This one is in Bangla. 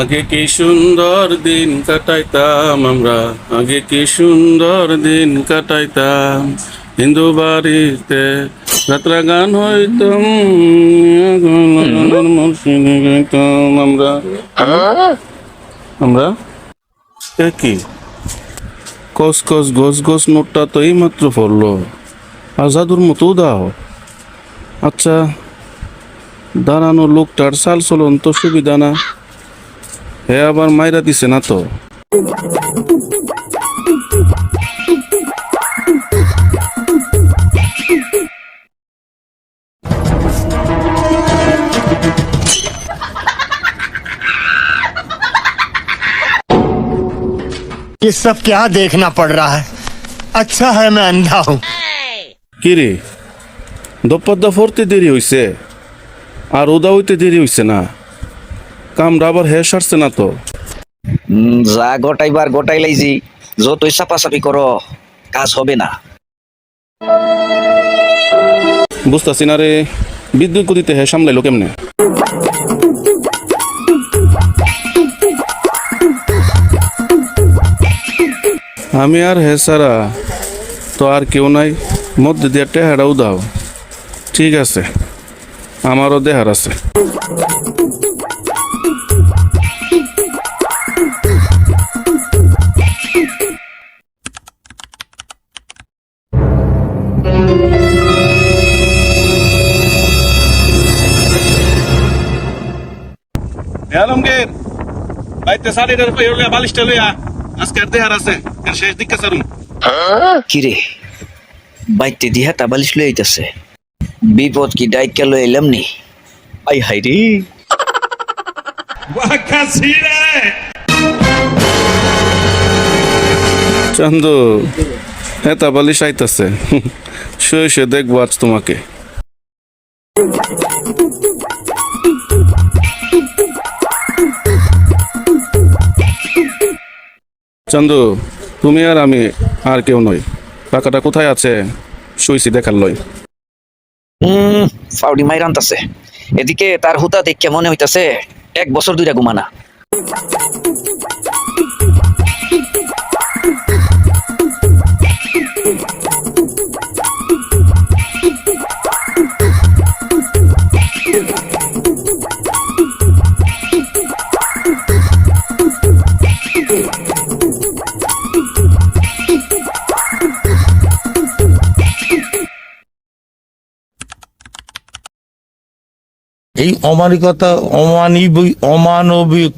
আগে কি সুন্দর দিন কাটাইতাম আমরা? আগে কি সুন্দর দিন কাটাইতাম? হিন্দু বাড়িতে যাত্রা গান হইতাম আমরা। আমরা? কি? কস কস গস গস নোটটা তো এইমাত্র পড়ল। আর জাদুর মতো দাও আচ্ছা দাঁড়ানো লোকটার সাল চলন তো সুবিধা না। হে আবার মাইরা দিছে না তো। ये सब क्या देखना पड़ रहा है अच्छा है मैं अंधा हूँ কি রে দপ্পদ্দা ফরতে দেরি হইছে আর ওদা হইতে দেরি হইছে না কামটা আবার হে সারছে না তো উম, যা গোটাইবার গোটাই লাইছি যতই চাপাচাপি করো কাজ হবে না বুঝতেছি না রে বিদ্যুৎ গতিতে হে সামলাইলো কেমনে আমি আর হে সারা তো আর কেউ নাই। মধ্যে দিয়ে টেহারাও দাও। ঠিক আছে। আমারও দেহার আছে। আলমগীর, বাইতে লইয়া বালিশটা লইয়া, আজকে দেহার আছে। শেষ সারুম কিরে? বাইতে দিহা তাবালিশ লই আইতাছে। বিপদ কি ডাইকা লই এলাম নি? আই হাই রে। চান্দু হেতা বালিশ আইতাছে। শুয়ে শুয়ে দেখব আজ তোমাকে। চান্দু তুমি আর আমি আর কেউ নই। টাকাটা কোথায় আছে শুইছি দেখার লই। হুম ফাউডি মাইর আনতাছে এদিকে তার হুতা দেখে মনে হইতাছে এক বছর দুইটা ঘুমানা এই অমানিকতা অমানবিক অমানবিক